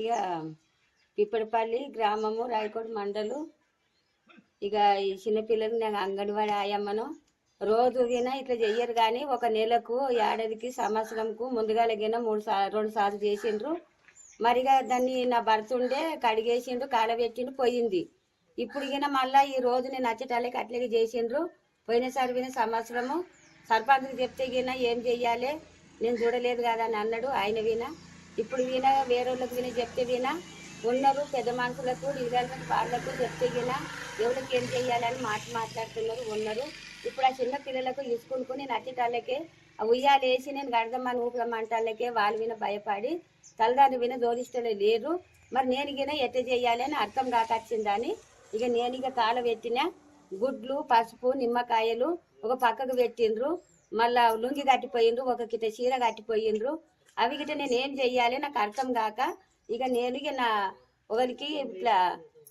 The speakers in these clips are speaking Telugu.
ఇక పిప్పడిపల్లి గ్రామము రాయకోట మండలు. ఇక ఈ చిన్నపిల్లలు నేను అంగన్వాడి ఆయమ్మను. రోజు గిన ఇట్లా చెయ్యరు కానీ ఒక నెలకు ఏడాదికి సంవత్సరంకు ముందుగాల గిన మూడు సార్లు రెండు సార్లు చేసిండ్రు. మరిగా దాన్ని నా భర్త ఉండే కడిగేసిండ్రు కాలబెట్టిండు పోయింది. ఇప్పుడు గిన మళ్ళా ఈ రోజు నేను వచ్చేటాలకి అట్లాగే చేసిండ్రు. పోయినసారి విన సంవత్సరము సర్పంచ్కి చెప్తే గిన ఏం చెయ్యాలి? నేను చూడలేదు కదా అని అన్నాడు ఆయన విన ఇప్పుడు విన వేరే వాళ్ళకి చెప్తే విన ఉన్నారు పెద్ద మనుషులకు ఇళ్ళకి వాళ్ళకు చెప్తే వీణ ఎవరికి ఏం చేయాలని మాట మాట్లాడుతున్నారు ఉన్నారు. ఇప్పుడు ఆ చిన్న పిల్లలకు ఇసుకుంటూ నేను వచ్చేటాలకే ఉయ్యాలు వేసి నేను గడదమ్మని ఊపడమంటాలకే వాళ్ళు విన భయపడి తల్లిదండ్రులు విన జోడిస్తలే లేరు. మరి నేను గిన ఎట్ట చెయ్యాలి అని అర్థం కాకొచ్చిందని ఇక నేను ఇక కాల పెట్టిన గుడ్లు పసుపు నిమ్మకాయలు ఒక పక్కకు పెట్టిండ్రు. మళ్ళా లుంగి కట్టిపోయిండ్రు ఒక కిట చీర కట్టిపోయిండ్రు. అవి గిట నేను ఏం చెయ్యాలి? నాకు అర్థం కాక ఇక నేను ఇక నా ఒకరికి ఇట్లా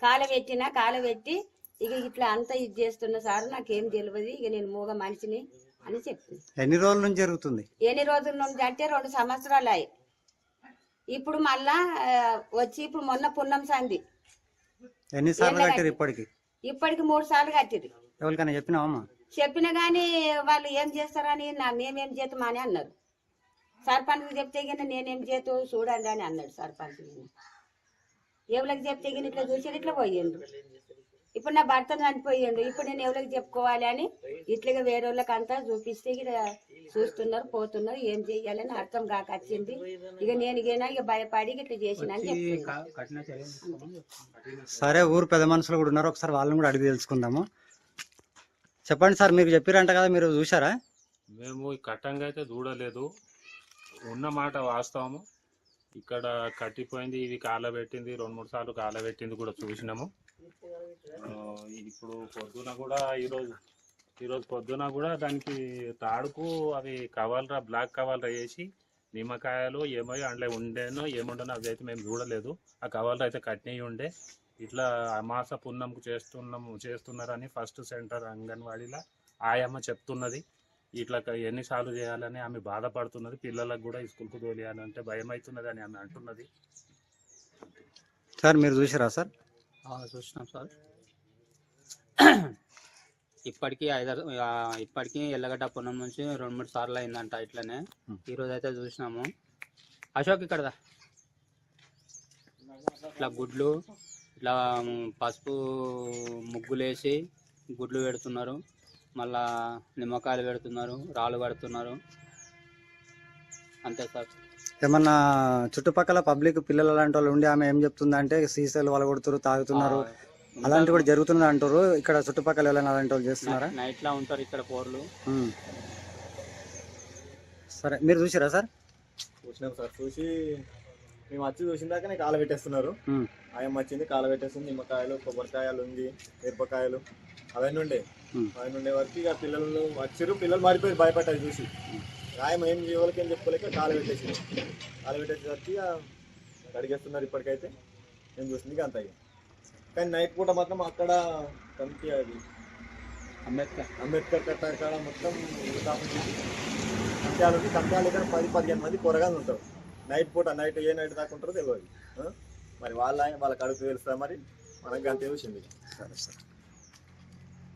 కాల పెట్టిన కాల పెట్టి ఇక ఇట్లా అంతా ఇది చేస్తున్న సార్ నాకేం తెలియదు ఇక నేను మూగ మనిషిని అని చెప్పింది ఎన్ని రోజుల నుంచి జరుగుతుంది? ఎన్ని రోజుల నుంచి అంటే రెండు సంవత్సరాలు. అయ్యి ఇప్పుడు మళ్ళా వచ్చి ఇప్పుడు మొన్న పున్నం సంది. ఎన్నిసార్లు కట్టారు కట్టి- ఇప్పటికి? ఇప్పటికి మూడు సార్లు కట్టింది ఎవరికైనా చెప్పినావమ్మా చెప్పిన కానీ వాళ్ళు ఏం చేస్తారని నా మేమేం చేస్తామని అన్నారు. సర్పంచ్ చెప్తే గిన నేనేం చేతు? చూడండి అని అన్నాడు సర్పంచ్. ఎవరికి చెప్తే గిన ఇట్లా చూసి ఇట్లా పోయిండు ఇప్పుడు నా భర్త చనిపోయిండు ఇప్పుడు నేను ఎవరికి చెప్పుకోవాలి అని ఇట్లాగా వేరే వాళ్ళకి అంతా చూపిస్తే ఇక చూస్తున్నారు పోతున్నారు ఏం చెయ్యాలని అర్థం కాక వచ్చింది. ఇక నేను గిన ఇక భయపడి ఇట్లా చేసిన సరే ఊరు పెద్ద మనుషులు కూడా ఉన్నారు. ఒకసారి వాళ్ళని కూడా అడిగి తెలుసుకుందాము. చెప్పండి సార్ మీరు చెప్పారంట కదా మీరు చూసారా మేము ఈ కట్టంగా అయితే చూడలేదు. ఉన్న మాట వాస్తవము. ఇక్కడ కట్టిపోయింది ఇది కాలబెట్టింది రెండు మూడు సార్లు కాలబెట్టింది కూడా చూసినాము. ఇప్పుడు పొద్దున కూడా ఈరోజు ఈరోజు పొద్దున కూడా దానికి తాడుకు అవి కవాలరా బ్లాక్ కవాలరా వేసి నిమ్మకాయలు ఏమో అందులో ఉండేనో ఏముండనో అవి అయితే మేము చూడలేదు. ఆ కవాలరా అయితే కట్టినవి ఉండే. ఇట్లా అమాస పున్నంకు చేస్తున్నాము చేస్తున్నారని ఫస్ట్ సెంటర్ అంగన్వాడీలో ఆయమ్మ చెప్తున్నది. ఇట్లా క- ఎన్నిసార్లు చేయాలని ఆమె బాధపడుతున్నది పిల్లలకు కూడా స్కూల్కు తోలియాలంటే భయం అవుతున్నది అని ఆమె అంటున్నది. సార్ మీరు చూసారా సార్? ఆ, చూసినాం సార్. ఇప్పటికీ ఐదారు ఇప్పటికీ ఎల్లగడ్డ పున్నం నుంచి రెండు మూడు సార్లు అయిందంట ఇట్లనే. Hmm. ఈ రోజు అయితే చూసినాము. అశోక్ ఇక్కడదా? ఇట్లా గుడ్లు ఇట్లా పసుపు ముగ్గులేసి గుడ్లు పెడుతున్నారు. మళ్ళా నిమ్మకాయలు పెడుతున్నారు రాళ్ళు కడుతున్నారు. అంతే సార్. ఏమన్నా చుట్టుపక్కల పబ్లిక్ పిల్లలు అలాంటి వాళ్ళు ఉండి ఆమె ఏం చెప్తుందంటే సీసాలు వాళ్ళు కొడుతున్నారు తాగుతున్నారు అలాంటి కూడా జరుగుతుంది అంటారు. ఇక్కడ చుట్టుపక్కల ఎవరైనా అలాంటి వాళ్ళు చేస్తున్నారా? నైట్ లా ఉంటారు ఇక్కడ పోర్లు. సరే మీరు చూసారా సార్? చూసినాం సార్. చూసి మేము వచ్చి చూసిన దాకా నేను కాల పెట్టేస్తున్నారు. ఆయన వచ్చింది కాల పెట్టేస్తుంది నిమ్మకాయలు కొబ్బరికాయలు ఉంది మిరపకాయలు అవన్నీ ఉండే. అవన్నీ ఉండే వరకు ఇక పిల్లలు వచ్చిర్రు పిల్లలు మారిపోయి భయపడ్డారు చూసి. ఆయన ఏం ఎవరికి ఏం చెప్పుకోలేక కాల పెట్టేసి కాల పెట్టేసరికి ఇక అడిగేస్తున్నారు ఇప్పటికైతే. నేను చూసింది అంత కానీ నైట్ పూట మాత్రం అక్కడ కమిటీ అది అంబేద్కర్. అంబేద్కర్ కట్ట మొత్తం కంప్యాలు కంప్యాలు ఇక్కడ పది పదిహేను మంది కూరగాయలు ఉంటారు. నైట్ పూట నైట్ ఏ నైట్ దాకా ఉంటారో తెలియదు మరి వాళ్ళ వాళ్ళకి అడుగు తెలుస్తా మరి? మనకు అంతే విషయం సరే సరే.